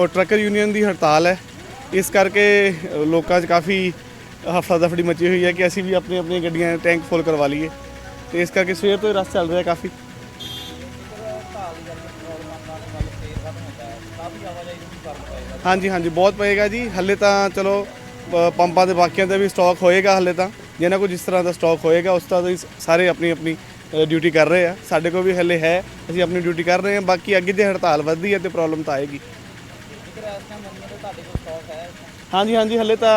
ਔਰ trucker union ਦੀ ਹੜਤਾਲ ਹੈ। ਇਸ ਕਰਕੇ ਲੋਕਾਂ 'ਚ ਕਾਫੀ ਹਫੜਾ ਦਫੜੀ ਮਚੀ ਹੋਈ ਹੈ ਕਿ ਅਸੀਂ ਵੀ ਆਪਣੀ, ਆਪਣੀਆਂ ਗੱਡੀਆਂ ਟੈਂਕ ਫੁੱਲ ਕਰਵਾ ਲਈਏ। ਤੇ ਇਸ ਕਰਕੇ ਸਵੇਰ ਤੋਂ ਹੀ ਰਸ਼ ਚੱਲ ਰਿਹਾ ਕਾਫੀ। ਹਾਂਜੀ ਹਾਂਜੀ, ਬਹੁਤ ਪਏਗਾ ਜੀ। ਹੱਲੇ ਤਾਂ ਚਲੋ ਪੰਪਾਂ ਦੇ ਬਾਕੀਆਂ ਦਾ ਵੀ ਸਟਾਕ ਹੋਏਗਾ ਹੱਲੇ ਤਾਂ। ਜਿਹਨਾਂ ਕੋਲ ਜਿਸ ਤਰ੍ਹਾਂ ਦਾ ਸਟਾਕ ਹੋਏਗਾ, ਉਸ ਤਰ੍ਹਾਂ ਦੇ ਸਾਰੇ ਆਪਣੀ ਆਪਣੀ ਡਿਊਟੀ ਕਰ ਰਹੇ ਆ। ਸਾਡੇ ਕੋਲ ਵੀ ਹੱਲੇ ਹੈ। ਅਸੀਂ ਆਪਣੀ ਡਿਊਟੀ ਕਰ ਰਹੇ ਹਾਂ। ਬਾਕੀ ਅੱਗੇ ਜੇ ਹੜਤਾਲ ਵੱਧਦੀ ਹੈ ਤੇ ਪ੍ਰੋਬਲਮ ਤਾਂ ਆਏਗੀ। ਹਾਂਜੀ ਹਾਂਜੀ ਹੱਲੇ ਤਾਂ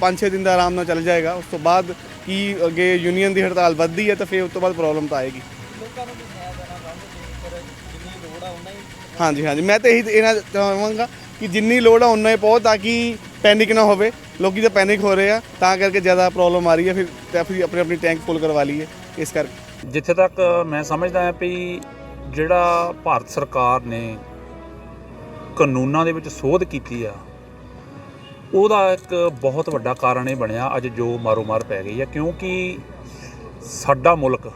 5-6 ਦਿਨ ਦਾ ਆਰਾਮ ਨਾਲ ਚੱਲ ਜਾਏਗਾ। ਉਸ ਤੋਂ ਬਾਅਦ ਕੀ ਅੱਗੇ ਯੂਨੀਅਨ ਦੀ ਹੜਤਾਲ ਵੱਧਦੀ ਹੈ ਤਾਂ ਫਿਰ ਉਸ ਤੋਂ ਬਾਅਦ ਪ੍ਰੋਬਲਮ ਤਾਂ ਆਏਗੀ। ਹਾਂਜੀ ਹਾਂਜੀ ਮੈਂ ਤਾਂ ਇਹੀ ਇਹਨਾਂ ਚਾਹਾਂਗਾ ਕਿ ਜਿੰਨੀ ਲੋੜ ਆ ਉਨਾ ਹੀ ਪਾਓ ਤਾਂ ਕਿ ਪੈਨਿਕ ਨਾ ਹੋਵੇ। ਲੋਕੀ ਤਾਂ ਪੈਨਿਕ ਹੋ ਰਹੇ ਆ ਤਾਂ ਕਰਕੇ ਜ਼ਿਆਦਾ ਪ੍ਰੋਬਲਮ ਆ ਰਹੀ ਹੈ ਫਿਰ ਤਾਂ ਫਿਰ ਆਪਣੀ ਆਪਣੀ ਟੈਂਕ ਫੁੱਲ ਕਰਵਾ ਲਈਏ ਇਸ ਕਰਕੇ। ਜਿੱਥੇ ਤੱਕ ਮੈਂ ਸਮਝਦਾ ਹਾਂ ਵੀ ਜਿਹੜਾ ਭਾਰਤ ਸਰਕਾਰ ਨੇ ਕਾਨੂੰਨਾਂ ਦੇ ਵਿੱਚ ਸੋਧ ਕੀਤੀ ਆ, ਉਹਦਾ ਇੱਕ ਬਹੁਤ ਵੱਡਾ ਕਾਰਨ ਇਹ ਬਣਿਆ ਅੱਜ ਜੋ ਮਾਰੋ ਮਾਰ ਪੈ ਗਈ ਆ, ਕਿਉਂਕਿ ਸਾਡਾ ਮੁਲਕ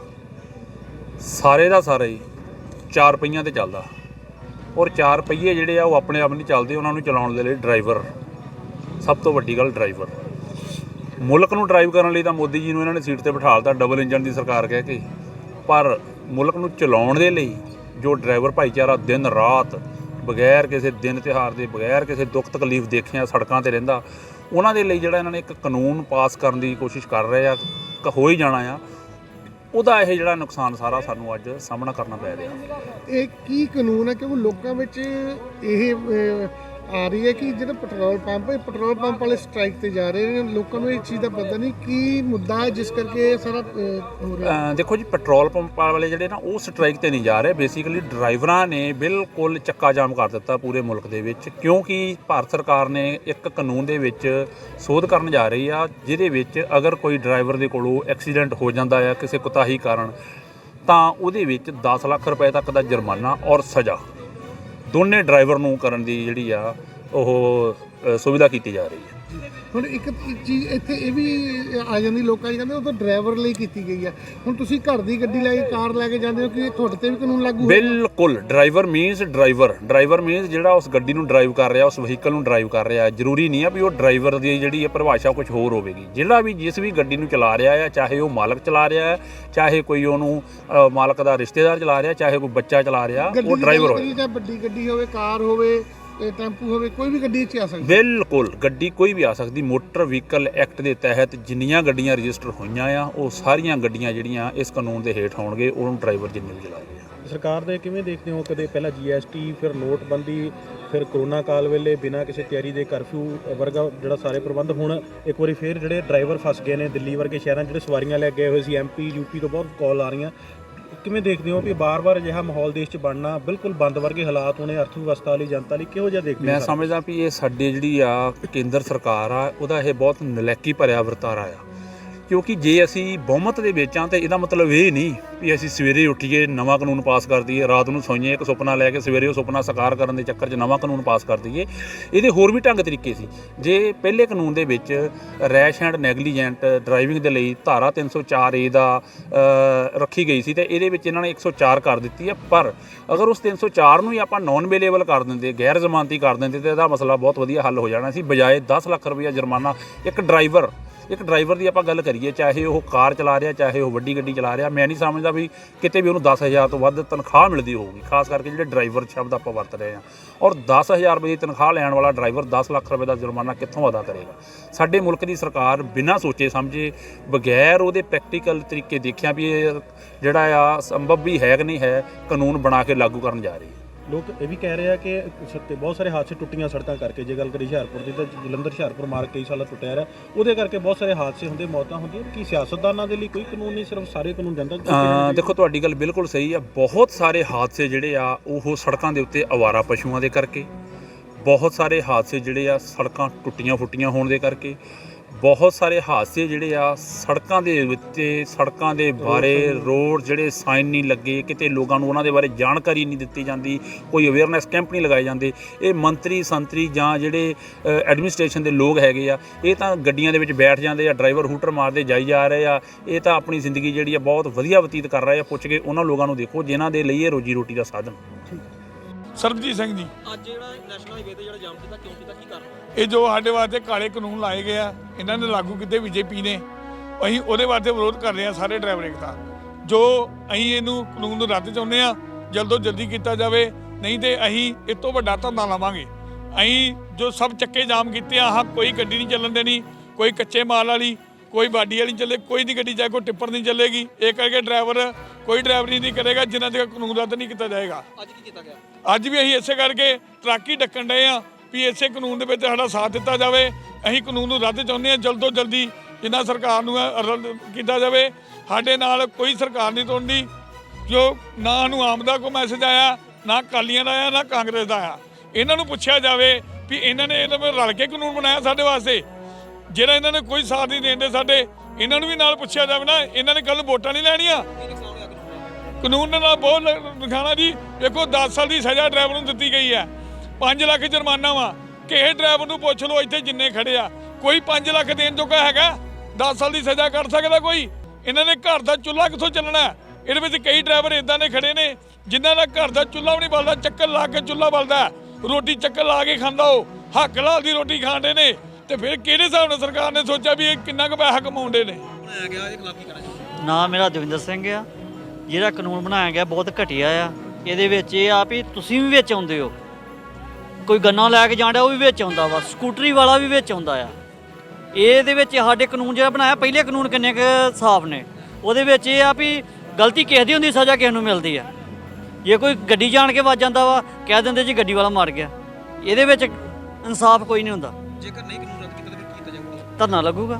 ਸਾਰੇ ਦਾ ਸਾਰਾ ਹੀ ਚਾਰ ਪਹੀਆਂ ਤੇ ਚੱਲਦਾ। ਔਰ ਚਾਰ ਰੁਪਈਏ ਜਿਹੜੇ ਆ, ਉਹ ਆਪਣੇ ਆਪ ਨਹੀਂ ਚੱਲਦੇ, ਉਹਨਾਂ ਨੂੰ ਚਲਾਉਣ ਦੇ ਲਈ ਡਰਾਈਵਰ ਸਭ ਤੋਂ ਵੱਡੀ ਗੱਲ ਡਰਾਈਵਰ। ਮੁਲਕ ਨੂੰ ਡਰਾਈਵ ਕਰਨ ਲਈ ਤਾਂ ਮੋਦੀ ਜੀ ਨੂੰ ਇਹਨਾਂ ਨੇ ਸੀਟ ਤੇ ਬਿਠਾ ਬਿਠਾਲਤਾ ਡਬਲ ਇੰਜਨ ਦੀ ਸਰਕਾਰ ਕਹਿ ਕੇ। ਪਰ ਮੁਲਕ ਨੂੰ ਚਲਾਉਣ ਦੇ ਲਈ ਜੋ ਡਰਾਈਵਰ ਭਾਈਚਾਰਾ ਦਿਨ ਰਾਤ ਬਗੈਰ ਕਿਸੇ ਦਿਨ ਤਿਉਹਾਰ ਦੇ, ਬਗੈਰ ਕਿਸੇ ਦੁੱਖ ਤਕਲੀਫ ਦੇਖਿਆ ਸੜਕਾਂ ਤੇ ਰਹਿੰਦਾ, ਉਹਨਾਂ ਦੇ ਲਈ ਜਿਹੜਾ ਇਹਨਾਂ ਨੇ ਇੱਕ ਕਾਨੂੰਨ ਪਾਸ ਕਰਨ ਦੀ ਕੋਸ਼ਿਸ਼ ਕਰ ਰਹੇ ਆ ਹੋ ਹੀ ਜਾਣਾ ਆ, ਉਹਦਾ ਇਹ ਜਿਹੜਾ ਨੁਕਸਾਨ ਸਾਰਾ ਸਾਨੂੰ ਅੱਜ ਸਾਹਮਣਾ ਕਰਨਾ ਪੈ ਰਿਹਾ। ਇਹ ਕੀ ਕਾਨੂੰਨ ਹੈ ਕਿਉਂਕਿ ਲੋਕਾਂ ਵਿੱਚ ਇਹ ਆ ਰਹੀ ਹੈ ਕਿ ਜਿਹੜਾ ਪੈਟਰੋਲ ਪੰਪ ਹੈ ਪੈਟਰੋਲ ਪੰਪ ਵਾਲੇ ਸਟ੍ਰਾਈਕ ਤੇ ਜਾ ਰਹੇ ਨੇ। ਲੋਕਾਂ ਨੂੰ ਇਹ ਚੀਜ਼ ਦਾ ਪਤਾ ਨਹੀਂ ਕੀ ਮੁੱਦਾ ਹੈ, ਜਿਸ ਕਰਕੇ ਇਹ ਸਾਰਾ ਹੋ ਰਿਹਾ। ਦੇਖੋ ਜੀ, ਪੈਟਰੋਲ ਪੰਪ ਵਾਲੇ ਜਿਹੜੇ ਨਾ, ਉਹ ਸਟ੍ਰਾਈਕ ਤੇ ਨਹੀਂ ਜਾ ਰਹੇ। ਬੇਸਿਕਲੀ ਡਰਾਈਵਰਾਂ ਨੇ ਬਿਲਕੁਲ ਚੱਕਾ ਜਾਮ ਕਰ ਦਿੱਤਾ ਪੂਰੇ ਮੁਲਕ ਦੇ ਵਿੱਚ, ਕਿਉਂਕਿ ਭਾਰਤ ਸਰਕਾਰ ਨੇ ਇੱਕ ਕਾਨੂੰਨ ਦੇ ਵਿੱਚ ਸੋਧ ਕਰਨ ਜਾ ਰਹੀ ਆ, ਜਿਹਦੇ ਵਿੱਚ ਅਗਰ ਕੋਈ ਡਰਾਈਵਰ ਦੇ ਕੋਲੋਂ ਐਕਸੀਡੈਂਟ ਹੋ ਜਾਂਦਾ ਆ, ਕਿਸੇ ਕੁਤਾਹੀ ਕਾਰਨ, ਤਾਂ ਉਹਦੇ ਵਿੱਚ 10 ਲੱਖ ਰੁਪਏ ਤੱਕ ਦਾ ਜੁਰਮਾਨਾ ਔਰ ਸਜ਼ਾ। ਦੋਨੇ ਡਰਾਈਵਰ ਨੂੰ ਕਰਨ ਦੀ ਜਿਹੜੀ ਆ ਉਹ ਸੁਵਿਧਾ ਕੀਤੀ ਜਾ ਰਹੀ ਹੈ। ਹੁਣ ਇੱਕ ਚੀਜ਼ ਇੱਥੇ ਇਹ ਵੀ ਆ ਜਾਂਦੀ ਲੋਕਾਂ 'ਚ ਕਹਿੰਦੇ ਉਹ ਤਾਂ ਡਰਾਈਵਰ ਲਈ ਕੀਤੀ ਗਈ ਹੈ ਹੁਣ ਤੁਸੀਂ ਘਰ ਦੀ ਗੱਡੀ ਲੈ ਕੇ ਕਾਰ ਲੈ ਕੇ ਜਾਂਦੇ ਹੋ ਕਿ ਇਹ ਤੁਹਾਡੇ ਤੇ ਵੀ ਕਾਨੂੰਨ ਲਾਗੂ ਹੋਏਗਾ? ਬਿਲਕੁਲ driver means driver driver means ਜਿਹੜਾ ਉਸ ਗੱਡੀ ਨੂੰ ਡਰਾਈਵ ਕਰ ਰਿਹਾ ਉਸ ਵਹੀਕਲ ਨੂੰ ਡਰਾਈਵ ਕਰ ਰਿਹਾ। ਜ਼ਰੂਰੀ ਨਹੀਂ ਆ ਵੀ ਉਹ ਡਰਾਈਵਰ ਦੀ ਜਿਹੜੀ ਹੈ ਪਰਿਭਾਸ਼ਾ ਕੁਝ ਹੋਰ ਹੋਵੇਗੀ। ਜਿਹੜਾ ਵੀ ਜਿਸ ਵੀ ਗੱਡੀ ਨੂੰ ਚਲਾ ਰਿਹਾ ਹੈ ਚਾਹੇ ਉਹ ਮਾਲਕ ਚਲਾ ਰਿਹਾ ਹੈ ਚਾਹੇ ਕੋਈ ਉਹਨੂੰ ਅ, ਮਾਲਕ ਦਾ ਰਿਸ਼ਤੇਦਾਰ ਚਲਾ ਰਿਹਾ ਚਾਹੇ ਕੋਈ ਬੱਚਾ ਚਲਾ ਰਿਹਾ ਉਹ ਡਰਾਈਵਰ ਹੋਵੇ ਚਾਹੇ ਵੱਡੀ ਗੱਡੀ ਹੋਵੇ ਕਾਰ ਹੋਵੇ ਇਹ ਟੈਂਪੂ ਹੋਵੇ ਕੋਈ ਵੀ ਗੱਡੀ 'ਚ ਆ ਸਕਦੀ। ਬਿਲਕੁਲ ਗੱਡੀ ਕੋਈ ਵੀ ਆ ਸਕਦੀ। ਮੋਟਰ ਵਹੀਕਲ ਐਕਟ ਦੇ ਤਹਿਤ ਜਿੰਨੀਆਂ ਗੱਡੀਆਂ ਰਜਿਸਟਰ ਹੋਈਆਂ ਆ ਉਹ ਸਾਰੀਆਂ ਗੱਡੀਆਂ ਜਿਹੜੀਆਂ ਇਸ ਕਾਨੂੰਨ ਦੇ ਹੇਠ ਹੋਣਗੇ ਉਹਨੂੰ ਡਰਾਈਵਰ ਜਿੰਨੇ ਵੀ ਚਲਾਉਂਦੇ ਆ। ਸਰਕਾਰ ਦੇ ਕਿਵੇਂ ਦੇਖਦੇ ਹੋ ਕਦੇ ਪਹਿਲਾਂ ਜੀਐਸਟੀ ਫਿਰ ਨੋਟਬੰਦੀ ਫਿਰ ਕਰੋਨਾ ਕਾਲ ਵੇਲੇ ਬਿਨਾਂ ਕਿਸੇ ਤਿਆਰੀ ਦੇ ਕਰਫਿਊ ਵਰਗਾ ਜਿਹੜਾ ਸਾਰੇ ਪ੍ਰਬੰਧ ਹੁਣ ਇੱਕ ਵਾਰੀ ਫੇਰ ਜਿਹੜੇ ਡਰਾਈਵਰ ਫਸ ਗਏ ਨੇ ਦਿੱਲੀ ਵਰਗੇ ਸ਼ਹਿਰਾਂ ਜਿਹੜੇ ਸਵਾਰੀਆਂ ਲੈ ਕੇ ਗਏ ਹੋਏ ਸੀ ਐਮਪੀ ਯੂਪੀ ਤੋਂ ਬਹੁਤ ਕਾਲ ਆ ਰਹੀਆਂ। ਕਿਵੇਂ ਦੇਖਦੇ ਹੋ ਵੀ ਬਾਰ-ਬਾਰ ਅਜਿਹਾ ਮਾਹੌਲ ਦੇਸ਼ 'ਚ ਬਣਨਾ ਬਿਲਕੁਲ ਬੰਦ ਵਰਗੇ ਹਾਲਾਤ ਹੋਣੇ ਅਰਥ ਵਿਵਸਥਾ ਲਈ ਜਨਤਾ ਲਈ ਕਿਹੋ ਜਿਹਾ ਦੇਖਦੇ ਮੈਂ ਹੋ ਸਰ? ਸਮਝਦਾ ਵੀ ਇਹ ਸਾਡੇ ਜਿਹੜੀ ਆ ਕੇਂਦਰ ਸਰਕਾਰ ਆ ਉਹਦਾ ਇਹ ਬਹੁਤ ਨਲੈਕੀ ਭਰਿਆ ਵਰਤਾਰਾ ਆ ਕਿਉਂਕਿ ਜੇ ਅਸੀਂ ਬਹੁਮਤ ਦੇ ਵਿੱਚ ਆ ਤੇ ਇਹਦਾ ਮਤਲਬ ਇਹ ਨਹੀਂ ਵੀ ਅਸੀਂ ਸਵੇਰੇ ਉੱਠੀਏ, ਨਵਾਂ ਕਾਨੂੰਨ ਪਾਸ ਕਰ ਦਈਏ, ਰਾਤ ਨੂੰ ਸੋਈਏ, ਇੱਕ ਸੁਪਨਾ ਲੈ ਕੇ ਸਵੇਰੇ ਉਹ ਸੁਪਨਾ ਸਾਕਾਰ ਕਰਨ ਦੇ ਚੱਕਰ 'ਚ ਨਵਾਂ ਕਾਨੂੰਨ ਪਾਸ ਕਰ ਦਈਏ, ਇਹਦੇ ਹੋਰ ਵੀ ਢੰਗ ਤਰੀਕੇ ਸੀ। ਜੇ ਪਹਿਲੇ ਕਾਨੂੰਨ ਦੇ ਵਿੱਚ ਰੈਸ਼ ਐਂਡ ਨੈਗਲੀਜੈਂਟ ਡਰਾਈਵਿੰਗ ਦੇ ਲਈ ਧਾਰਾ 304 ਏ ਦਾ ਰੱਖੀ ਗਈ ਸੀ ਤੇ ਇਹਦੇ ਵਿੱਚ ਇਹਨਾਂ ਨੇ 104 ਕਰ ਦਿੱਤੀ ਹੈ। ਪਰ ਅਗਰ ਉਸ 304 ਨੂੰ ਹੀ ਆਪਾਂ ਨਾਨ ਅਵੇਲੇਬਲ ਕਰ ਦਿੰਦੇ ਗੈਰ ਜ਼ਮਾਨਤੀ ਕਰ ਦਿੰਦੇ, ਤੇ ਇਹਦਾ ਮਸਲਾ ਬਹੁਤ ਵਧੀਆ ਹੱਲ ਹੋ ਜਾਣਾ ਸੀ। ਬਜਾਏ 10 ਲੱਖ ਰੁਪਇਆ ਜੁਰਮਾਨਾ ਇੱਕ ਡਰਾਈਵਰ ਇੱਕ ਡਰਾਈਵਰ ਦੀ ਆਪਾਂ ਗੱਲ ਕਰੀਏ, ਚਾਹੇ ਉਹ ਕਾਰ ਚਲਾ ਰਿਹਾ, ਚਾਹੇ ਉਹ ਵੱਡੀ ਗੱਡੀ ਚਲਾ ਰਿਹਾ, ਮੈਂ ਨਹੀਂ ਸਮਝਦਾ ਵੀ ਕਿਤੇ ਵੀ ਉਹਨੂੰ 10000 ਤੋਂ ਵੱਧ ਤਨਖਾਹ ਮਿਲਦੀ ਹੋਊਗੀ, ਖਾਸ ਕਰਕੇ ਜਿਹੜੇ ਡਰਾਈਵਰ ਸ਼ਬਦ ਆਪਾਂ ਵਰਤ ਰਹੇ ਹਾਂ। ਔਰ 10000 ਰੁਪਏ ਦੀ ਤਨਖਾਹ ਲੈਣ ਵਾਲਾ ਡਰਾਈਵਰ 10 ਲੱਖ ਰੁਪਏ ਦਾ ਜੁਰਮਾਨਾ ਕਿੱਥੋਂ ਅਦਾ ਕਰੇਗਾ? ਸਾਡੇ ਮੁਲਕ ਦੀ ਸਰਕਾਰ ਬਿਨਾਂ ਸੋਚੇ ਸਮਝੇ ਬਗੈਰ ਉਹਦੇ ਪ੍ਰੈਕਟੀਕਲ ਤਰੀਕੇ ਦੇਖਿਆ ਵੀ ਇਹ ਜਿਹੜਾ ਆ ਸੰਭਵ ਵੀ ਹੈ ਕਿ ਨਹੀਂ ਹੈ, ਕਾਨੂੰਨ ਬਣਾ ਕੇ ਲਾਗੂ ਕਰਨ ਜਾ ਰਹੀ ਹੈ। ਲੋਕ ਇਹ ਵੀ ਕਹਿ ਰਹੇ ਆ ਕਿ ਸੱਤੇ ਬਹੁਤ ਸਾਰੇ ਹਾਦਸੇ ਟੁੱਟੀਆਂ ਸੜਕਾਂ ਕਰਕੇ ਜੇ ਗੱਲ ਕਰੀ ਹੁਸ਼ਿਆਰਪੁਰ ਦੀ ਤਾਂ ਜਲੰਧਰ ਹੁਸ਼ਿਆਰਪੁਰ ਮਾਰਗ ਕਈ ਸਾਲਾਂ ਟੁੱਟਿਆ ਰਿਹਾ। ਉਹਦੇ ਕਰਕੇ ਬਹੁਤ ਸਾਰੇ ਹਾਦਸੇ ਹੁੰਦੇ ਮੌਤਾਂ ਹੁੰਦੀਆਂ। ਕੀ ਸਿਆਸਤਦਾਨਾਂ ਦੇ ਲਈ ਕੋਈ ਕਾਨੂੰਨ ਨਹੀਂ ਸਿਰਫ ਸਾਰੇ ਕਾਨੂੰਨ ਜਨਤਾ ਦੇਖੋ ਤੁਹਾਡੀ ਗੱਲ ਬਿਲਕੁਲ ਸਹੀ ਆ। ਬਹੁਤ ਸਾਰੇ ਹਾਦਸੇ ਜਿਹੜੇ ਆ ਉਹ ਸੜਕਾਂ ਦੇ ਉੱਤੇ ਅਵਾਰਾ ਪਸ਼ੂਆਂ ਦੇ ਕਰਕੇ ਬਹੁਤ ਸਾਰੇ ਹਾਦਸੇ ਜਿਹੜੇ ਆ ਸੜਕਾਂ ਟੁੱਟੀਆਂ ਫੁੱਟੀਆਂ ਹੋਣ ਦੇ ਕਰਕੇ ਬਹੁਤ ਸਾਰੇ ਹਾਦਸੇ ਜਿਹੜੇ ਆ ਸੜਕਾਂ ਦੇ ਉੱਤੇ ਸੜਕਾਂ ਦੇ ਬਾਰੇ ਰੋਡ ਜਿਹੜੇ ਸਾਈਨ ਨਹੀਂ ਲੱਗੇ ਕਿਤੇ ਲੋਕਾਂ ਨੂੰ ਉਹਨਾਂ ਦੇ ਬਾਰੇ ਜਾਣਕਾਰੀ ਨਹੀਂ ਦਿੱਤੀ ਜਾਂਦੀ ਕੋਈ ਅਵੇਅਰਨੈਸ ਕੈਂਪ ਨਹੀਂ ਲਗਾਏ ਜਾਂਦੇ। ਇਹ ਮੰਤਰੀ ਸੰਤਰੀ ਜਾਂ ਜਿਹੜੇ ਐਡਮਿਨਿਸਟ੍ਰੇਸ਼ਨ ਦੇ ਲੋਕ ਹੈਗੇ ਆ ਇਹ ਤਾਂ ਗੱਡੀਆਂ ਦੇ ਵਿੱਚ ਬੈਠ ਜਾਂਦੇ ਆ ਡਰਾਈਵਰ ਹੂਟਰ ਮਾਰਦੇ ਜਾਈ ਜਾ ਰਹੇ ਆ। ਇਹ ਤਾਂ ਆਪਣੀ ਜ਼ਿੰਦਗੀ ਜਿਹੜੀ ਆ ਬਹੁਤ ਵਧੀਆ ਬਤੀਤ ਕਰ ਰਹੇ ਆ ਪੁੱਛ ਕੇ ਉਹਨਾਂ ਲੋਕਾਂ ਨੂੰ ਦੇਖੋ ਜਿਨ੍ਹਾਂ ਦੇ ਲਈ ਇਹ ਰੋਜੀ ਰੋਟੀ ਦਾ ਸਾਧਨ। ਸਰਬਜੀਤ ਸਿੰਘ ਜੀ। ਅੱਜ ਜਿਹੜਾ ਨੈਸ਼ਨਲ ਹਾਈਵੇ ਤੇ ਜਿਹੜਾ ਜਾਮ ਕੀਤਾ ਕਿਉਂ ਕੀਤਾ ਕੀ ਕਾਰਨ? ਇਹ ਜੋ ਸਾਡੇ ਵਾਸਤੇ ਕਾਲੇ ਕਾਨੂੰਨ ਲਾਏ ਗਏ ਆ ਇਹਨਾਂ ਨੇ ਲਾਗੂ ਕੀਤੇ ਬੀਜੇਪੀ ਨੇ। ਅਸੀਂ ਉਹਦੇ ਵਾਸਤੇ ਵਿਰੋਧ ਕਰ ਰਹੇ ਆ ਸਾਰੇ ਡਰਾਈਵਰ ਏਕਤਾ ਜੋ ਅਸੀਂ ਇਹਨੂੰ ਕਾਨੂੰਨ ਨੂੰ ਰੱਦ ਚਾਹੁੰਦੇ ਆ ਜਲਦੋਂ ਜਲਦੀ ਕੀਤਾ ਜਾਵੇ ਨਹੀਂ ਤੇ ਅਸੀਂ ਇਸ ਤੋਂ ਵੱਡਾ ਧਰਨਾ ਲਾਵਾਂਗੇ। ਅਸੀਂ ਜੋ ਸਭ ਚੱਕੇ ਜਾਮ ਕੀਤੇ ਆ ਹਾਂ ਕੋਈ ਗੱਡੀ ਨਹੀਂ ਚੱਲਣ ਦੇਣੀ ਕੋਈ ਕੱਚੇ ਮਾਲ ਵਾਲੀ ਕੋਈ ਬਾਡੀ ਵਾਲੀ ਚੱਲੇ ਕੋਈ ਦੀ ਗੱਡੀ ਚਾਹੇ ਕੋਈ ਟਿੱਪਰ ਨਹੀਂ ਚੱਲੇਗੀ। ਇਹ ਕਰਕੇ ਡਰਾਈਵਰ ਕੋਈ ਡਰਾਈਵਰੀ ਨਹੀਂ ਕਰੇਗਾ ਜਿਨ੍ਹਾਂ ਤੱਕ ਕਾਨੂੰਨ ਰੱਦ ਨਹੀਂ ਕੀਤਾ ਜਾਏਗਾ। ਅੱਜ ਕੀ ਕੀਤਾ ਗਿਆ? ਅੱਜ ਵੀ ਅਸੀਂ ਇਸੇ ਕਰਕੇ ਟਰੱਕ ਹੀ ਡੱਕਣ ਡਏ ਆ ਵੀ ਇਸੇ ਕਾਨੂੰਨ ਦੇ ਵਿੱਚ ਸਾਡਾ ਸਾਥ ਦਿੱਤਾ ਜਾਵੇ। ਅਸੀਂ ਕਾਨੂੰਨ ਨੂੰ ਰੱਦ ਚਾਹੁੰਦੇ ਆ ਜਲਦ ਤੋਂ ਜਲਦੀ ਜਿੰਨਾ ਸਰਕਾਰ ਨੂੰ ਰੱਦ ਕੀਤਾ ਜਾਵੇ। ਸਾਡੇ ਨਾਲ ਕੋਈ ਸਰਕਾਰ ਨਹੀਂ ਤੋੜਨੀ ਜੋ ਨਾ ਨੂੰ ਆਮ ਦਾ ਕੋਈ ਮੈਸੇਜ ਆਇਆ ਨਾ ਕਾਲੀਆਂ ਦਾ ਆਇਆ ਨਾ ਕਾਂਗਰਸ ਦਾ ਆਇਆ। ਇਹਨਾਂ ਨੂੰ ਪੁੱਛਿਆ ਜਾਵੇ ਵੀ ਇਹਨਾਂ ਨੇ ਇਹਨਾਂ ਵਿੱਚ ਰਲ ਕੇ ਕਾਨੂੰਨ ਬਣਾਇਆ ਸਾਡੇ ਵਾਸਤੇ। ਜਿਹੜਾ ਇਹਨਾਂ ਨੇ ਕੋਈ ਸਾਥ ਨਹੀਂ ਦੇਂਦੇ ਸਾਡੇ, ਇਹਨਾਂ ਨੂੰ ਵੀ ਨਾਲ ਪੁੱਛਿਆ ਜਾਵੇ ਨਾ, ਇਹਨਾਂ ਨੇ ਕੱਲ ਵੋਟਾਂ ਨਹੀਂ ਲੈਣੀਆਂ। ਕਾਨੂੰਨ ਨਾਲ ਬਹੁਤ ਦਿਖਾਣਾ ਜੀ, ਦੇਖੋ 10 ਸਾਲ ਦੀ ਸਜ਼ਾ ਡਰਾਈਵਰ ਨੂੰ ਦਿੱਤੀ ਗਈ ਹੈ। 5 ਲੱਖ ਜੁਰਮਾਨਾ ਵਾ ਕਿਸੇ ਡਰਾਈਵਰ ਨੂੰ ਪੁੱਛ ਲਓ ਇੱਥੇ ਜਿੰਨੇ ਖੜੇ ਆ। ਕੋਈ 5 ਲੱਖ ਦੇਣ ਜੋਗਾ ਹੈਗਾ? 10 ਸਾਲ ਦੀ ਸਜ਼ਾ ਕੱਟ ਸਕਦਾ ਕੋਈ? ਇਹਨਾਂ ਨੇ ਘਰ ਦਾ ਚੁੱਲ੍ਹਾ ਕਿੱਥੋਂ ਚੱਲਣਾ? ਇਹਦੇ ਵਿੱਚ ਕਈ ਡਰਾਈਵਰ ਇਦਾਂ ਦੇ ਖੜੇ ਨੇ, ਜਿਨ੍ਹਾਂ ਦਾ ਘਰ ਦਾ ਚੁੱਲ੍ਹਾ ਵੀ ਨਹੀਂ ਬਲਦਾ, ਚੱਕਰ ਲਾ ਕੇ ਚੁੱਲ੍ਹਾ ਬਲਦਾ। ਰੋਟੀ ਚੱਕਰ ਲਾ ਕੇ ਖਾਂਦਾ ਉਹ। ਹੱਕ ਲਾਲ ਦੀ ਰੋਟੀ ਖਾਂਦੇ ਨੇ। ਤੇ ਫਿਰ ਕਿਹੜੇ ਹਿਸਾਬ ਨਾਲ ਸਰਕਾਰ ਨੇ ਸੋਚਿਆ ਵੀ ਇਹ ਕਿੰਨਾ ਕੁ ਪੈਸਾ ਕਮਾਉਂਦੇ ਨੇ? ਬਣਾਇਆ ਗਿਆ ਇਹਦੇ ਖਿਲਾਫ ਕੀ ਕਰਨਾ ਚਾਹੀਦਾ ਨਾਮ ਮੇਰਾ ਦਵਿੰਦਰ ਸਿੰਘ ਆ। ਜਿਹੜਾ ਕਾਨੂੰਨ ਬਣਾਇਆ ਗਿਆ ਬਹੁਤ ਘਟੀਆ ਆ। ਇਹਦੇ ਵਿੱਚ ਇਹ ਆ ਵੀ ਤੁਸੀਂ ਵੀ ਵਿੱਚ ਆਉਂਦੇ ਹੋ। ਕੋਈ ਗੰਨਾ ਲੈ ਕੇ ਜਾਂਦਾ ਉਹ ਵੀ ਵਿੱਚ ਆਉਂਦਾ ਵਾ। ਸਕੂਟਰੀ ਵਾਲਾ ਵੀ ਵਿੱਚ ਆਉਂਦਾ ਆ। ਇਹਦੇ ਵਿੱਚ ਸਾਡੇ ਕਾਨੂੰਨ ਜਿਹੜਾ ਬਣਾਇਆ, ਪਹਿਲੇ ਕਾਨੂੰਨ ਕਿੰਨੇ ਕੁ ਸਾਫ਼ ਨੇ। ਉਹਦੇ ਵਿੱਚ ਇਹ ਆ ਵੀ ਗਲਤੀ ਕਿਸੇ ਦੀ ਹੁੰਦੀ, ਸਜ਼ਾ ਕਿਸੇ ਨੂੰ ਮਿਲਦੀ ਆ। ਜੇ ਕੋਈ ਗੱਡੀ ਜਾਣ ਕੇ ਵੱਜ ਜਾਂਦਾ ਵਾ, ਕਹਿ ਦਿੰਦੇ ਜੀ ਗੱਡੀ ਵਾਲਾ ਮਰ ਗਿਆ। ਇਹਦੇ ਵਿੱਚ ਇਨਸਾਫ ਕੋਈ ਨਹੀਂ ਹੁੰਦਾ। ਜੇਕਰ ਨਹੀਂ ਕਾਨੂੰਨ ਰੱਦ ਕੀਤਾ ਤਾਂ ਫਿਰ ਕੀ ਕੀਤਾ ਜਾਊਗਾ? ਧਰਨਾ ਲੱਗੂਗਾ।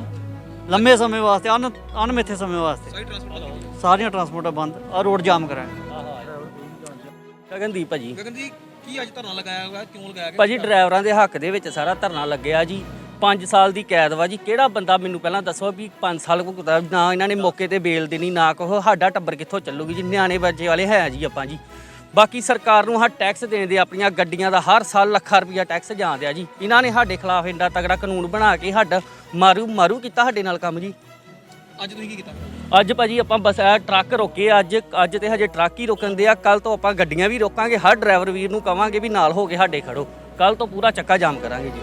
ਲੰਮੇ ਸਮੇਂ ਵਾਸਤੇ ਅਨ ਅਣਮਿੱਥੇ ਸਮੇਂ ਵਾਸਤੇ। ਸਾਰੀ ਟਰਾਂਸਪੋਰਟ ਦਾ ਸਾਰੀਆਂ ਟਰਾਂਸਪੋਰਟਾਂ ਬੰਦ ਆ ਰੋਡ ਜਾਮ ਕਰਾਂਗੇ ਗਗਨਦੀਪ ਭਾਜੀ। ਗਗਨ ਜੀ ਕੀ ਅੱਜ ਧਰਨਾ ਲਗਾਇਆ ਹੋਇਆ? ਕਿਉਂ ਲਗਾਇਆ ਗਿਆ? ਭਾਜੀ ਡਰਾਈਵਰਾਂ ਦੇ ਹੱਕ ਦੇ ਵਿੱਚ ਸਾਰਾ ਧਰਨਾ ਲੱਗਿਆ ਜੀ। 5 ਸਾਲ ਦੀ ਕੈਦ ਵਾ ਜੀ। ਕਿਹੜਾ ਬੰਦਾ ਮੈਨੂੰ ਪਹਿਲਾਂ ਦੱਸੋ ਵੀ 5 ਸਾਲ ਭੁਗਤਾ ਨਾ ਇਹਨਾਂ ਨੇ ਮੌਕੇ ਤੇ ਬੇਲ ਦੇਣੀ ਨਾ ਕਹੋ। ਸਾਡਾ ਟੱਬਰ ਕਿੱਥੋਂ ਚੱਲੂਗੀ ਜੀ? ਨਿਆਣੇ ਬੱਚੇ ਵਾਲੇ ਹੈ ਜੀ ਆਪਾਂ ਜੀ। ਬਾਕੀ ਸਰਕਾਰ ਨੂੰ ਹਾਂ ਟੈਕਸ ਦੇਣ ਦੇ ਆਪਣੀਆਂ ਗੱਡੀਆਂ ਦਾ ਹਰ ਸਾਲ ਲੱਖਾਂ ਰੁਪਇਆ ਟੈਕਸ ਜਾਂਦੇ ਆ ਜੀ। ਇਹਨਾਂ ਨੇ ਸਾਡੇ ਖਿਲਾਫ ਇੰਨਾ ਤਗੜਾ ਕਾਨੂੰਨ ਬਣਾ ਕੇ ਸਾਡਾ ਮਾਰੂ ਮਾਰੂ ਕੀਤਾ ਸਾਡੇ ਨਾਲ ਕੰਮ ਜੀ। ਅੱਜ ਤੁਸੀਂ ਕੀ ਕੀਤਾ? ਅੱਜ ਭਾਜੀ ਆਪਾਂ ਬਸ ਇਹ ਟਰੱਕ ਰੋਕੇ ਆ ਅੱਜ ਅੱਜ ਤੇ ਹਜੇ ਟਰੱਕ ਹੀ ਰੋਕਣ ਦੇ ਆ। ਕੱਲ ਤੋਂ ਆਪਾਂ ਗੱਡੀਆਂ ਵੀ ਰੋਕਾਂਗੇ ਹਰ ਡਰਾਈਵਰ ਵੀਰ ਨੂੰ ਕਵਾਂਗੇ ਵੀ ਨਾਲ ਹੋ ਕੇ ਸਾਡੇ ਖੜੋ। ਕੱਲ ਤੋਂ ਪੂਰਾ ਚੱਕਾ ਜਾਮ ਕਰਾਂਗੇ ਜੀ।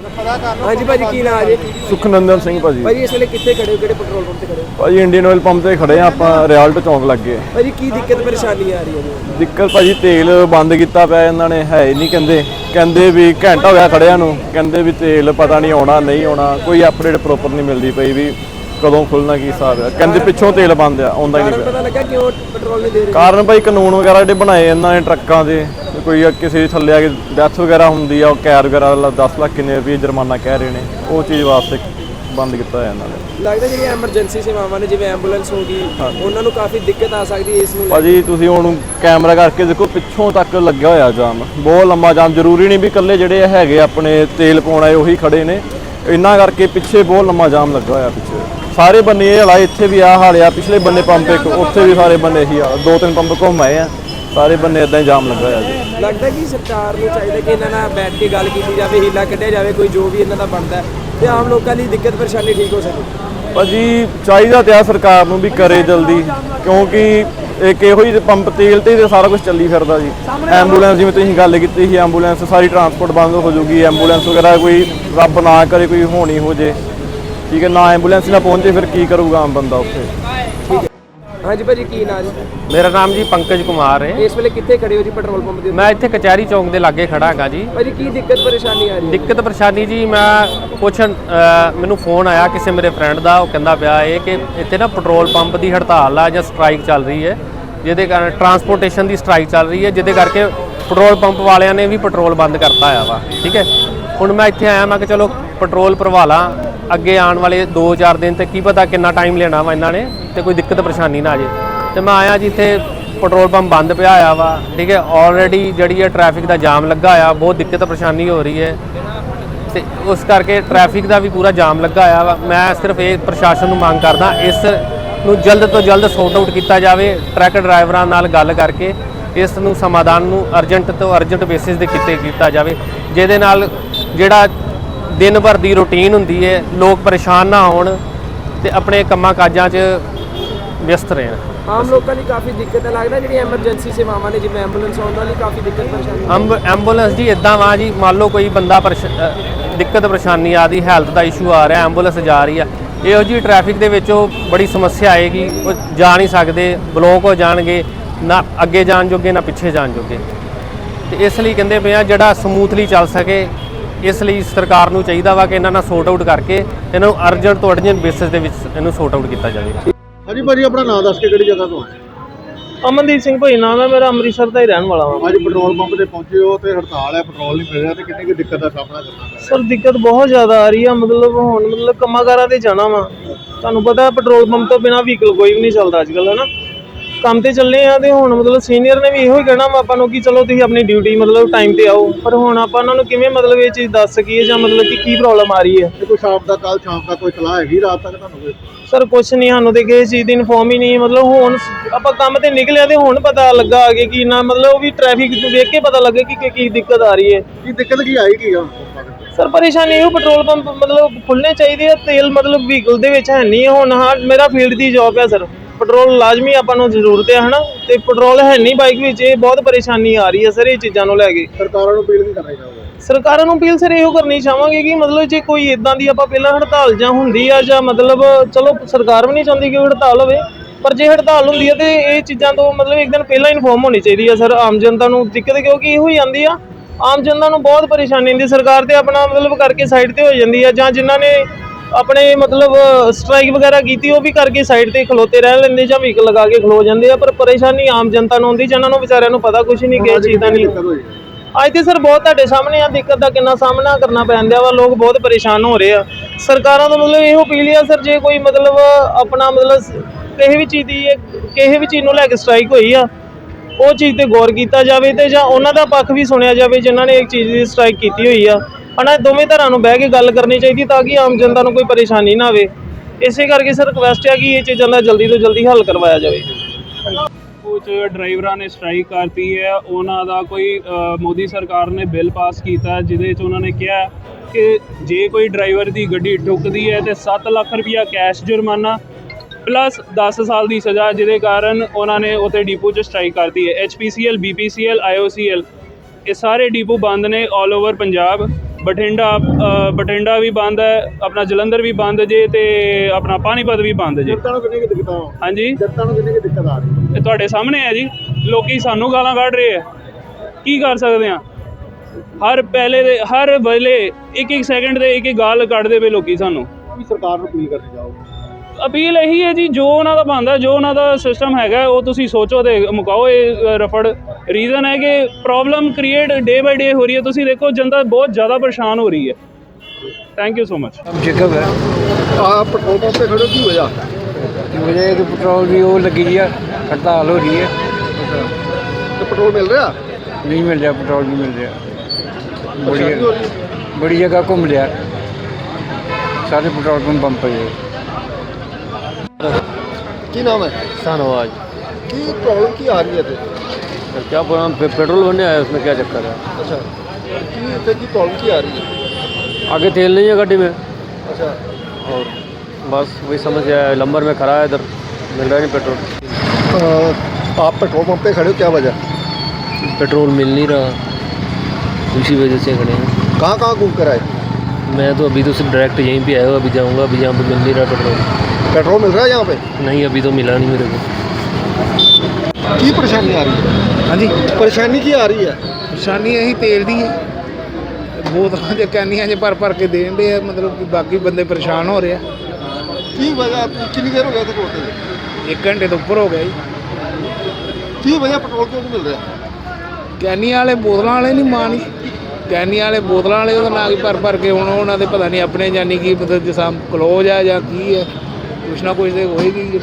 ਹਾਂਜੀ ਭਾਜੀ ਕੀ ਨਾਮ ਹੈ ਜੀ? ਸੁਖਨੰਦਨ ਸਿੰਘ ਭਾਜੀ। ਭਾਜੀ ਇਸ ਵੇਲੇ ਕਿੱਥੇ ਖੜੇ ਹੋ? ਕਿਹੜੇ ਪੈਟਰੋਲ ਪੰਪ ਤੇ ਖੜੇ ਹੋ? ਭਾਜੀ ਇੰਡੀਅਨ ਆਇਲ ਪੰਪ ਤੇ ਖੜੇ ਆ ਆਪਾਂ ਰਿਆਲਟ ਚੌਂਕ ਲੱਗੇ। ਭਾਜੀ ਕੀ ਦਿੱਕਤ ਪਰੇਸ਼ਾਨੀ ਆ ਰਹੀ ਹੈ ਜੀ? ਦਿੱਕਤ ਭਾਜੀ ਤੇਲ ਬੰਦ ਕੀਤਾ ਪਿਆ ਇਹਨਾਂ ਨੇ ਹੈ ਹੀ ਨਹੀਂ ਕਹਿੰਦੇ। ਕਹਿੰਦੇ ਵੀ ਘੰਟਾ ਹੋਇਆ ਖੜਿਆਂ ਨੂੰ ਕਹਿੰਦੇ ਵੀ ਤੇਲ ਪਤਾ ਨਹੀਂ ਆਉਣਾ ਨਹੀਂ ਆਉਣਾ ਕੋਈ ਅਪਡੇਟ ਪ੍ਰੋਪਰ ਨਹੀਂ ਮਿਲਦੀ ਪਈ ਵੀ ਕਦੋਂ ਖੁੱਲਣਾ ਕੀ ਹਿਸਾਬ ਹੈ। ਕਹਿੰਦੇ ਪਿੱਛੋਂ ਤੇਲ ਬੰਦ ਆ ਆਉਂਦਾ ਹੀ ਨਹੀਂ ਪਤਾ ਲੱਗਾ ਕਿਉਂ ਪੈਟਰੋਲ ਨਹੀਂ ਦੇ ਰਹੇ? ਕਾਰਨ ਭਾਈ ਕਾਨੂੰਨ ਵਗੈਰਾ ਜਿਹੜੇ ਬਣਾਏ ਇਹਨਾਂ ਨੇ ਟਰੱਕਾਂ ਦੇ ਕੋਈ ਕਿਸੇ ਦੇ ਥੱਲੇ ਆ ਕੇ ਡੈਥ ਵਗੈਰਾ ਹੁੰਦੀ ਆ ਉਹ ਕੈਰ ਵਗੈਰਾ ਵਾਲਾ 10 ਲੱਖ ਕਿੰਨੇ ਰੁਪਏ ਜੁਰਮਾਨਾ ਕਹਿ ਰਹੇ ਨੇ ਉਹ ਚੀਜ਼ ਵਾਸਤੇ ਬੰਦ ਕੀਤਾ ਹੋਇਆ ਇਹਨਾਂ ਨੇ। ਲੱਗਦਾ ਜਿਹੜੀ ਐਮਰਜੈਂਸੀ ਸੇਵਾਵਾਂ ਨੇ ਜਿਵੇਂ ਐਂਬੂਲੈਂਸ ਹੋ ਗਈ ਉਹਨਾਂ ਨੂੰ ਕਾਫੀ ਦਿੱਕਤ ਆ ਸਕਦੀ ਹੈ ਇਸ ਨੂੰ। ਭਾਜੀ ਤੁਸੀਂ ਹੁਣ ਕੈਮਰਾ ਕਰਕੇ ਦੇਖੋ ਪਿੱਛੋਂ ਤੱਕ ਲੱਗਿਆ ਹੋਇਆ ਜਾਮ। ਬਹੁਤ ਲੰਮਾ ਜਾਮ ਜ਼ਰੂਰੀ ਨਹੀਂ ਵੀ ਇਕੱਲੇ ਜਿਹੜੇ ਹੈਗੇ ਆਪਣੇ ਤੇਲ ਪਾਉਣ ਆਏ ਉਹੀ ਖੜੇ ਨੇ। ਇੰਨਾ ਕਰਕੇ ਪਿੱਛੇ ਬਹੁਤ ਲੰਮਾ ਜਾਮ ਲੱਗਾ ਹੋਇਆ ਪਿੱਛੇ। ਸਾਰੇ ਬੰਨੇ ਇਹ ਹਾਲਾ ਇੱਥੇ ਵੀ ਆ ਹਾਲ ਆ ਪਿਛਲੇ ਬੰਨੇ ਪੰਪ ਇੱਕ ਉੱਥੇ ਵੀ ਸਾਰੇ ਬੰਨੇ ਇਹੀ ਹਾਲ ਦੋ ਤਿੰਨ ਪੰਪ ਘੁੰਮਾਏ ਆ ਸਾਰੇ ਬੰਨੇ ਇਦਾਂ ਹੀ ਜਾਮ ਲੱਗਾ ਹੋਇਆ ਜੀ। ਲੱਗਦਾ ਕਿ ਸਰਕਾਰ ਨੂੰ ਚਾਹੀਦਾ ਕਿ ਇਹਨਾਂ ਨਾਲ ਬੈਠ ਕੇ ਗੱਲ ਕੀਤੀ ਜਾਵੇ ਹੀਲਾ ਕੱਢਿਆ ਜਾਵੇ ਕੋਈ ਜੋ ਵੀ ਇਹਨਾਂ ਦਾ ਬਣਦਾ ਤੇ ਆਮ ਲੋਕਾਂ ਦੀ ਦਿੱਕਤ ਪਰੇਸ਼ਾਨੀ ਠੀਕ ਹੋ ਸਕੇ। ਭਾਜੀ ਚਾਹੀਦਾ ਤੇ ਆ ਸਰਕਾਰ ਨੂੰ ਵੀ ਕਰੇ ਜਲਦੀ ਕਿਉਂਕਿ ਇੱਕ ਇਹੋ ਹੀ ਪੰਪ ਤੇਲ ਤੇ ਹੀ ਤੇ ਸਾਰਾ ਕੁਝ ਚੱਲੀ ਫਿਰਦਾ ਜੀ। ਐਂਬੂਲੈਂਸ ਜਿਵੇਂ ਤੁਸੀਂ ਗੱਲ ਕੀਤੀ ਸੀ ਐਂਬੂਲੈਂਸ ਸਾਰੀ ਟਰਾਂਸਪੋਰਟ ਬੰਦ ਹੋ ਜਾਊਗੀ ਐਂਬੂਲੈਂਸ ਵਗੈਰਾ ਕੋਈ ਰੱਬ ਨਾ ਕਰੇ ਕੋਈ ਹੋਣੀ ਹੋ ਜੇ। ਠੀਕ ਹੈ ਨਾ ਐਂਬੂਲੈਂਸ ਨਾ ਪਹੁੰਚੇ ਫਿਰ ਕੀ ਕਰੂਗਾ ਆਮ ਬੰਦਾ ਉੱਥੇ? ਹਾਂਜੀ ਭਾਜੀ ਕੀ ਨਾਮ ਜੀ? ਮੇਰਾ ਨਾਮ ਜੀ ਪੰਕਜ ਕੁਮਾਰ ਹੈ। ਇਸ ਵੇਲੇ ਕਿੱਥੇ ਖੜੇ ਹੋ ਜੀ ਪੈਟਰੋਲ ਪੰਪ ਦੇ? ਮੈਂ ਇੱਥੇ ਕਚਹਿਰੀ ਚੌਂਕ ਦੇ ਲਾਗੇ ਖੜਾ ਹੈਗਾ ਜੀ। ਭਾਜੀ ਕੀ ਦਿੱਕਤ ਪਰੇਸ਼ਾਨੀ ਆ ਰਹੀ ਹੈ? ਦਿੱਕਤ ਪਰੇਸ਼ਾਨੀ ਜੀ ਮੈਂ ਕੁਛ ਮੈਨੂੰ ਫੋਨ ਆਇਆ ਕਿਸੇ ਮੇਰੇ ਫਰੈਂਡ ਦਾ ਉਹ ਕਹਿੰਦਾ ਪਿਆ ਇਹ ਕਿ ਇੱਥੇ ਨਾ ਪੈਟਰੋਲ ਪੰਪ ਦੀ ਹੜਤਾਲ ਆ ਜਾਂ ਸਟ੍ਰਾਈਕ ਚੱਲ ਰਹੀ ਹੈ। ਜਿਹਦੇ ਕਾਰਨ ਟਰਾਂਸਪੋਰਟੇਸ਼ਨ ਦੀ ਸਟ੍ਰਾਈਕ ਚੱਲ ਰਹੀ ਹੈ ਜਿਹਦੇ ਕਰਕੇ ਪੈਟਰੋਲ ਪੰਪ ਵਾਲਿਆਂ ਨੇ ਵੀ ਪੈਟਰੋਲ ਬੰਦ ਕਰਤਾ ਆ ਵਾ ਠੀਕ ਹੈ। ਹੁਣ ਮੈਂ ਇੱਥੇ ਆਇਆ ਮੈਂ ਕਿ ਚਲੋ ਪੈਟਰੋਲ ਭਰਵਾ ਲਾਂ ਅੱਗੇ ਆਉਣ ਵਾਲੇ 2-4 ਦਿਨ ਤੇ ਕੀ ਪਤਾ ਕਿੰਨਾ ਟਾਈਮ ਲੈਣਾ ਵਾ ਇਹਨਾਂ ਨੇ ਤੇ ਕੋਈ ਦਿੱਕਤ ਪਰੇਸ਼ਾਨੀ ਨਾ ਆ ਜੇ। ਤੇ ਮੈਂ ਆਇਆ ਜੀ ਇੱਥੇ ਪੈਟਰੋਲ ਪੰਪ ਬੰਦ ਪਿਆ ਆ ਵਾ, ਠੀਕ ਹੈ ਆਲਰੇਡੀ ਜਿਹੜੀ ਹੈ ਟ੍ਰੈਫਿਕ ਦਾ ਜਾਮ ਲੱਗਾ ਆ ਬਹੁਤ ਦਿੱਕਤ ਪਰੇਸ਼ਾਨੀ ਹੋ ਰਹੀ ਹੈ। ਤੇ ਉਸ ਕਰਕੇ ਟ੍ਰੈਫਿਕ ਦਾ ਵੀ ਪੂਰਾ ਜਾਮ ਲੱਗਾ ਆ ਵਾ। ਮੈਂ ਸਿਰਫ ਇਹ ਪ੍ਰਸ਼ਾਸਨ ਨੂੰ ਮੰਗ ਕਰਦਾ, ਇਸ ਨੂੰ ਜਲਦ ਤੋਂ ਜਲਦ ਸੌਟ ਆਊਟ ਕੀਤਾ ਜਾਵੇ ਟਰੱਕ ਡਰਾਈਵਰਾਂ ਨਾਲ ਗੱਲ ਕਰਕੇ, ਇਸ ਨੂੰ ਸਮਾਧਾਨ ਨੂੰ ਅਰਜੈਂਟ ਤੋਂ ਅਰਜੈਂਟ ਬੇਸਿਸ ਦੇ ਕੀਤੇ ਕੀਤਾ ਜਾਵੇ। ਜਿਹਦੇ ਨਾਲ ਜਿਹੜਾ ਦਿਨ ਭਰ ਦੀ ਰੁਟੀਨ ਹੁੰਦੀ ਹੈ ਲੋਕ ਪਰੇਸ਼ਾਨ ਨਾ ਹੋਣ ਤੇ ਆਪਣੇ ਕੰਮਾਂ ਕਾਜਾਂ 'ਚ ਵਿਅਸਤ ਰਹਿਣ। ਆਮ ਲੋਕਾਂ ਲਈ ਕਾਫੀ ਦਿੱਕਤ ਹੈ ਲੱਗਦਾ ਜਿਹੜੀ ਐਮਰਜੈਂਸੀ ਸੇਵਾਵਾਂ ਨੇ ਜਿਵੇਂ ਐਂਬੂਲੈਂਸ ਆਉਣ ਵਾਲੀ ਕਾਫੀ ਦਿੱਕਤ ਪਰੇਸ਼ਾਨੀ ਅੰਬ ਐਂਬੂਲੈਂਸ ਜੀ ਇਦਾਂ ਵਾ ਜੀ ਮੰਨ ਲਓ ਕੋਈ ਬੰਦਾ ਪਰੇਸ਼- ਦਿੱਕਤ ਪਰੇਸ਼ਾਨੀ ਆਦੀ ਹੈਲਥ ਦਾ ਇਸ਼ੂ ਆ ਰਿਹਾ ਐਂਬੂਲੈਂਸ ਜਾ ਰਹੀ ਆ ਇਹੋ ਜੀ ਟ੍ਰੈਫਿਕ ਦੇ ਵਿੱਚ ਉਹ ਬੜੀ ਸਮੱਸਿਆ ਆਏਗੀ ਉਹ ਜਾ ਨਹੀਂ ਸਕਦੇ ਬਲੋਕ ਹੋ ਜਾਣਗੇ ਨਾ ਅੱਗੇ ਜਾਣ ਜੋਗੇ ਨਾ ਪਿੱਛੇ ਜਾਣ ਜੋਗੇ। ਤੇ ਇਸ ਲਈ ਕਹਿੰਦੇ ਪਏ ਆ ਜਿਹੜਾ ਸਮੂਥਲੀ ਚੱਲ ਸਕੇ ਇਸ ਲਈ ਸਰਕਾਰ ਨੂੰ ਚਾਹੀਦਾ ਵਾ ਕਿ ਇਹਨਾਂ ਨਾਲ ਸੋਰਟ ਆਊਟ ਕਰਕੇ ਇਹਨਾਂ ਨੂੰ ਅਰਜੈਂਟ ਤੋਂ ਅਰਜੈਂਟ ਬੇਸਿਸ ਦੇ ਵਿੱਚ ਇਹਨੂੰ ਸੋਰਟ ਆਊਟ ਕੀਤਾ ਜਾਵੇ। ਹਾਂਜੀ ਭਾਜੀ ਆਪਣਾ ਨਾਮ ਦੱਸ ਕੇ ਕਿਹੜੀ ਜਗ੍ਹਾ ਤੋਂ ਆਏ ਅਮਨਦੀਪ ਸਿੰਘ ਭਾਈ ਨਾਮ ਹੈ ਮੇਰਾ ਅੰਮ੍ਰਿਤਸਰ ਦਾ ਹੀ ਰਹਿਣ ਵਾਲਾ ਹਾਂ ਅੱਜ ਪੈਟਰੋਲ ਪੰਪ ਤੇ ਪਹੁੰਚੇ ਹੋ ਤੇ ਹੜਤਾਲ ਹੈ ਪੈਟਰੋਲ ਨਹੀਂ ਮਿਲ ਰਿਹਾ ਤੇ ਕਿੰਨੀ ਕੁ ਦਿੱਕਤ ਦਾ ਸਾਹਮਣਾ ਕਰਨਾ ਪੈ ਰਿਹਾ? ਸਰ ਦਿੱਕਤ ਬਹੁਤ ਜ਼ਿਆਦਾ ਆ ਰਹੀ ਆ ਮਤਲਬ ਹੁਣ ਮਤਲਬ ਕੰਮਾਂ ਤੇ ਜਾਣਾ ਵਾ। ਤੁਹਾਨੂੰ ਪਤਾ ਪੈਟਰੋਲ ਪੰਪ ਤੋਂ ਬਿਨਾ ਵਹੀਕਲ ਕੋਈ ਵੀ ਨਹੀਂ ਚੱਲਦਾ ਅੱਜ ਕੱਲ੍ਹ ਹਨਾ? ਕੰਮ ਤੇ ਚੱਲੇ ਆ ਤੇ ਹੁਣ ਮਤਲਬ ਸੀਨੀਅਰ ਨੇ ਵੀ ਇਹੋ ਹੀ ਕਹਿਣਾ ਵਾ ਆਪਾਂ ਨੂੰ ਕਿ ਚਲੋ ਤੁਸੀਂ ਆਪਣੀ ਡਿਊਟੀ ਮਤਲਬ ਟਾਈਮ ਤੇ ਆਓ। ਪਰ ਹੁਣ ਆਪਾਂ ਉਹਨਾਂ ਨੂੰ ਕਿਵੇਂ ਮਤਲਬ ਇਹ ਚੀਜ਼ ਦੱਸ ਸਕੀਏ ਜਾਂ ਮਤਲਬ ਕਿ ਕੀ ਪ੍ਰੋਬਲਮ ਆ ਰਹੀ ਹੈ? ਤੇ ਕੋਈ ਸ਼ਾਮ ਦਾ ਕੱਲ ਸ਼ਾਮ ਦਾ ਕੋਈ ਸਲਾਹ ਹੈਗੀ ਰਾਤ ਤੱਕ ਤੁਹਾਨੂੰ ਕੋਈ? ਸਰ ਕੁਛ ਨਹੀਂ ਸਾਨੂੰ ਤੇ ਕਿਸੇ ਚੀਜ਼ ਦੀ ਇਨਫੋਰਮ ਹੀ ਨਹੀਂ ਮਤਲਬ ਹੁਣ ਸ- ਆਪਾਂ ਕੰਮ ਤੇ ਨਿਕਲਿਆ ਤੇ ਹੁਣ ਪਤਾ ਲੱਗਾ ਆ ਕਿ ਨਾ ਮਤਲਬ ਉਹ ਵੀ ਟ੍ਰੈਫਿਕ ਵੇਖ ਕੇ ਪਤਾ ਲੱਗਾ ਕਿ ਕੀ- ਕੀ ਦਿੱਕਤ ਆ ਰਹੀ ਹੈ। ਕੀ ਦਿੱਕਤ ਕੀ ਆਏਗੀ ਹੁਣ ਸਰ ਪਰੇਸ਼ਾਨੀ ਇਹ ਪੈਟਰੋਲ ਪੰਪ ਮਤਲਬ ਖੁੱਲਣੇ ਚਾਹੀਦੇ ਆ ਤੇਲ ਮਤਲਬ ਵਹੀਕਲ ਦੇ ਵਿੱਚ ਹੈ ਨਹੀਂ ਹੁਣ ਹਾਂ ਮੇਰਾ ਫੀਲਡ ਦੀ ਜੌਬ ਹੈ ਸਰ। ਪੈਟਰੋਲ ਲਾਜ਼ਮੀ ਆਪਾਂ ਨੂੰ ਜ਼ਰੂਰਤ ਹੈ ਹਨਾ? ਤੇ ਪੈਟਰੋਲ ਹੈ ਨਹੀਂ ਬਾਈਕ ਵਿੱਚ ਇਹ ਬਹੁਤ ਪਰੇਸ਼ਾਨੀ ਆ ਰਹੀ ਹੈ ਸਰ ਇਹ ਚੀਜ਼ਾਂ ਨੂੰ ਲੈ ਕੇ। ਸਰਕਾਰਾਂ ਨੂੰ ਅਪੀਲ ਕੀ ਕਰਨਾ ਚਾਹੋਗੇ ਸਰਕਾਰਾਂ ਨੂੰ ਅਪੀਲ ਸਰ ਇਹੋ ਕਰਨੀ ਚਾਹਾਂਗੇ ਕਿ ਮਤਲਬ ਜੇ ਕੋਈ ਇਦਾਂ ਦੀ ਆਪਾਂ ਪਹਿਲਾਂ ਹੜਤਾਲ ਜਾਂ ਹੁੰਦੀ ਆ ਜਾਂ ਮਤਲਬ ਚਲੋ ਸਰਕਾਰ ਵੀ ਨਹੀਂ ਚਾਹੁੰਦੀ ਕਿ ਹੜਤਾਲ ਹੋਵੇ ਪਰ ਜੇ ਹੜਤਾਲ ਹੁੰਦੀ ਹੈ ਤੇ ਇਹ ਚੀਜ਼ਾਂ ਤੋਂ ਮਤਲਬ ਇੱਕ ਦਿਨ ਪਹਿਲਾਂ ਇਨਫੋਰਮ ਹੋਣੀ ਚਾਹੀਦੀ ਹੈ ਸਰ ਆਮ ਜਨਤਾ ਨੂੰ ਦਿੱਕਤ ਕਿਉਂਕਿ ਇਹੋ ਹੀ ਆਂਦੀ ਆ। ਆਮ ਜਨਤਾ ਨੂੰ ਬਹੁਤ ਪਰੇਸ਼ਾਨੀ ਹੁੰਦੀ ਸਰਕਾਰ ਤੇ ਆਪਣਾ ਮਤਲਬ ਕਰਕੇ ਸਾਈਡ ਤੇ ਹੋ ਜਾਂਦੀ ਆ ਜਾਂ ਜਿਨ੍ਹਾਂ ਨੇ ਆਪਣੇ ਮਤਲਬ ਸਟ੍ਰਾਈਕ ਵਗੈਰਾ ਕੀਤੀ, ਉਹ ਵੀ ਕਰਕੇ ਸਾਈਡ ਤੇ ਖਲੋਤੇ ਰਹਿ ਲੈਂਦੇ ਜਾਂ ਵਹੀਕਲ ਲਗਾ ਕੇ ਖਲੋ ਜਾਂਦੇ ਆ, ਪਰ ਪਰੇਸ਼ਾਨੀ ਆਮ ਜਨਤਾ ਨੂੰ ਹੁੰਦੀ ਜਿਹਨਾਂ ਨੂੰ ਵਿਚਾਰਿਆਂ ਨੂੰ ਪਤਾ ਕੁਝ ਨਹੀਂ, ਕਿਸ ਚੀਜ਼ ਦਾ ਨਹੀਂ। ਅੱਜ ਤੇ ਸਰ ਬਹੁਤ ਤੁਹਾਡੇ ਸਾਹਮਣੇ ਆ, ਦਿੱਕਤ ਦਾ ਕਿੰਨਾ ਸਾਹਮਣਾ ਕਰਨਾ ਪੈਂਦਾ ਵਾ, ਲੋਕ ਬਹੁਤ ਪਰੇਸ਼ਾਨ ਹੋ ਰਹੇ ਆ। ਸਰਕਾਰਾਂ ਤੋਂ ਮਤਲਬ ਇਹੋ ਅਪੀਲ ਆ ਸਰ, ਜੇ ਕੋਈ ਮਤਲਬ ਆਪਣਾ ਮਤਲਬ ਕਿਸੇ ਵੀ ਚੀਜ਼ ਦੀ, ਕਿਸੇ ਵੀ ਚੀਜ਼ ਨੂੰ ਲੈ ਕੇ ਸਟ੍ਰਾਈਕ ਹੋਈ ਆ, ਉਹ ਚੀਜ਼ ਤੇ ਗੌਰ ਕੀਤਾ ਜਾਵੇ ਤੇ ਜਾਂ ਉਹਨਾਂ ਦਾ ਪੱਖ ਵੀ ਸੁਣਿਆ ਜਾਵੇ, ਜਿਨ੍ਹਾਂ ਨੇ ਇੱਕ ਚੀਜ਼ ਦੀ ਸਟ੍ਰਾਈਕ ਕੀਤੀ ਹੋਈ ਆ। ਹਨਾ ਦੋਵੇਂ ਧਿਰਾਂ ਨੂੰ ਬਹਿ ਕੇ ਗੱਲ ਕਰਨੀ ਚਾਹੀਦੀ ਤਾਂ ਕਿ ਆਮ ਜਨਤਾ ਨੂੰ ਕੋਈ ਪਰੇਸ਼ਾਨੀ ਨਾ ਆਵੇ। ਇਸੇ ਕਰਕੇ ਸਰ ਰਿਕਵੈਸਟ ਹੈ ਕਿ ਇਹ ਚੀਜ਼ਾਂ ਦਾ ਜਲਦੀ ਤੋਂ ਜਲਦੀ ਹੱਲ ਕਰਵਾਇਆ ਜਾਵੇ। ਕੁਝ ਡਰਾਈਵਰਾਂ ਨੇ ਸਟ੍ਰਾਈਕ ਕਰਤੀ ਹੈ। ਉਹਨਾਂ ਦਾ ਕੋਈ ਮੋਦੀ ਸਰਕਾਰ ਨੇ ਬਿੱਲ ਪਾਸ ਕੀਤਾ ਜਿਹਦੇ 'ਚ ਉਹਨਾਂ ਨੇ ਕਿਹਾ ਕਿ ਜੇ ਕੋਈ ਡਰਾਈਵਰ ਦੀ ਗੱਡੀ ਠੁੱਕਦੀ ਹੈ ਤੇ 7 ਲੱਖ ਰੁਪਇਆ ਕੈਸ਼ ਜੁਰਮਾਨਾ ਪਲੱਸ 10 ਸਾਲ ਦੀ ਸਜ਼ਾ, ਜਿਹਦੇ ਕਾਰਨ ਉਹਨਾਂ ਨੇ ਉੱਥੇ ਡੀਪੂ 'ਚ ਸਟ੍ਰਾਈਕ ਕਰਤੀ ਹੈ। ਐਚਪੀਸੀਐਲ ਬੀਪੀਸੀਐਲ ਆਈਓਸੀਐਲ ਇਹ ਸਾਰੇ ਡੀਪੂ ਬੰਦ ਨੇ 올 ਓਵਰ ਪੰਜਾਬ। ਬਠਿੰਡਾ ਅ, ਬਠਿੰਡਾ ਵੀ ਬੰਦ ਹੈ ਆਪਣਾ ਜਲੰਧਰ ਵੀ ਬੰਦ ਜੇ ਤੇ ਆਪਣਾ ਪਾਣੀਪਤ ਵੀ ਬੰਦ ਜੇ। ਜਨਤਾ ਨੂੰ ਕਿੰਨੀ ਕੁ ਦਿੱਕਤ ਆ? ਹਾਂਜੀ? ਜਨਤਾ ਨੂੰ ਕਿੰਨੀ ਕੁ ਦਿੱਕਤ ਆ? ਰਹੀ ਹੈ ਇਹ ਤੁਹਾਡੇ ਸਾਹਮਣੇ ਹੈ ਜੀ। ਲੋਕੀ ਸਾਨੂੰ ਗਾਲਾਂ ਕੱਢ ਰਹੇ ਆ। ਕੀ ਕਰ ਸਕਦੇ ਆ? ਹਰ ਪਹਿਲੇ ਦੇ ਹਰ ਵੇਲੇ ਇੱਕ ਇੱਕ ਸੈਕਿੰਡ ਦੇ ਇੱਕ ਇੱਕ ਗਾਲ ਕੱਢਦੇ ਪਏ ਲੋਕੀ ਸਾਨੂੰ। ਸਰਕਾਰ ਨੂੰ ਅਪੀਲ ਕਰਨੀ ਚਾਹੋਗੇ ਅਪੀਲ ਇਹੀ ਹੈ ਜੀ ਜੋ ਉਹਨਾਂ ਦਾ ਬੰਦਾ ਜੋ ਉਹਨਾਂ ਦਾ ਸਿਸਟਮ ਹੈਗਾ ਉਹ ਤੁਸੀਂ ਸੋਚੋ ਤੇ ਮੁਕਾਓ ਇਹ ਰਫੜ। ਰੀਜ਼ਨ ਹੈ ਕਿ ਪ੍ਰੋਬਲਮ ਕ੍ਰੀਏਟ ਡੇ ਬਾਈ ਡੇ ਹੋ ਰਹੀ ਹੈ। ਤੁਸੀਂ ਦੇਖੋ ਜਨਤਾ ਬਹੁਤ ਜ਼ਿਆਦਾ ਪਰੇਸ਼ਾਨ ਹੋ ਰਹੀ ਹੈ। Thank you so much Jacob ਹੈ ਆ ਪੈਟਰੋਲ ਪੰਪ ਤੇ ਖੜੇ ਕੀ ਹੋਇਆ? ਮੁਝੇ ਕਿ ਪੈਟਰੋਲ ਵੀ ਉਹ ਲੱਗੀ ਜੀ ਹੜਤਾਲ ਹੋ ਰਹੀ ਹੈ। ਤੇ ਪੈਟਰੋਲ ਮਿਲ ਰਿਹਾ? ਨਹੀਂ ਮਿਲ ਰਿਹਾ ਪੈਟਰੋਲ ਨਹੀਂ ਮਿਲ ਰਿਹਾ। ਹੋ ਹੈ ਬੜੀ ਜਗ੍ਹਾ ਘੁੰਮ ਲਿਆ। ਸਾਰੇ ਪੈਟਰੋਲ ਪੰਪ ਪੰਪ ਪਏ ਕੀ ਨਾਮ ਹੈ ਧੰਨਵਾਦ ਕੀ ਪ੍ਰੋਬਲਮ ਕੀ ਆ ਰਹੀ ਹੈ ਤੇ सर क्या प्रॉब्लम पेट्रोल बनने आया उसमें क्या चक्कर है ਅੱਛਾ ਕੀ ਇੱਥੇ ਕੀ ਪ੍ਰੋਬਲਮ ਕੀ ਆ ਰਹੀ ਹੈ आगे तेल नहीं है गाड़ी में ਅੱਛਾ और बस वही समस्या है लंबर में खड़ा है इधर मिल रहा है नहीं पेट्रोल आप पेट्रोल पंप पे खड़े हो क्या वजह पेट्रोल मिल नहीं रहा इसी वजह से खड़े हैं कहाँ कहाँ घूम कर आए मैं तो अभी तो सिर्फ डायरेक्ट यहीं पे आया हूँ अभी जाऊँगा अभी यहाँ पे मिल नहीं रहा पेट्रोल पेट्रोल मिल रहा है यहाँ पे नहीं अभी तो मिला नहीं मेरे को की परेशानी आ रही है ਹਾਂਜੀ परेशानी की आ रही है ਪਰੇਸ਼ਾਨੀ ਇਹੀ ਤੇਲ ਦੀ ਹੈ ਬੋਤਲਾਂ ਦੇ ਕੈਨੀਆਂ 'ਚ ਭਰ ਭਰ ਕੇ ਦੇਣ ਦੇ ਆ ਮਤਲਬ ਕਿ ਬਾਕੀ ਬੰਦੇ ਪਰੇਸ਼ਾਨ ਹੋ ਰਹੇ ਆ की वजह कितनी देर हो गया था खोलते हुए ਇੱਕ ਘੰਟੇ ਤੋਂ ਉੱਪਰ ਹੋ ਗਿਆ ਜੀ की वजह पेट्रोल क्यों नहीं मिल रहा ਕੈਨੀਆਂ ਵਾਲੇ ਬੋਤਲਾਂ ਵਾਲੇ ਨਹੀਂ ਮਾਣੀ ਕੈਨੀਆਂ ਵਾਲੇ ਬੋਤਲਾਂ ਵਾਲੇ ਉਹਦਾ ਨਾਂ ਕੀ ਭਰ ਭਰ ਕੇ ਹੁਣ ਉਹਨਾਂ ਦੇ ਪਤਾ ਨਹੀਂ ਆਪਣੇ ਜਾਨੀ ਕੀ ਮਤਲਬ ਜਿਸਾਂ ਕਲੋਜ ਆ ਜਾਂ ਕੀ ਹੈ ਕੁਛ ਨਾ ਕੁਛ ਤੇ ਹੋਏਗੀ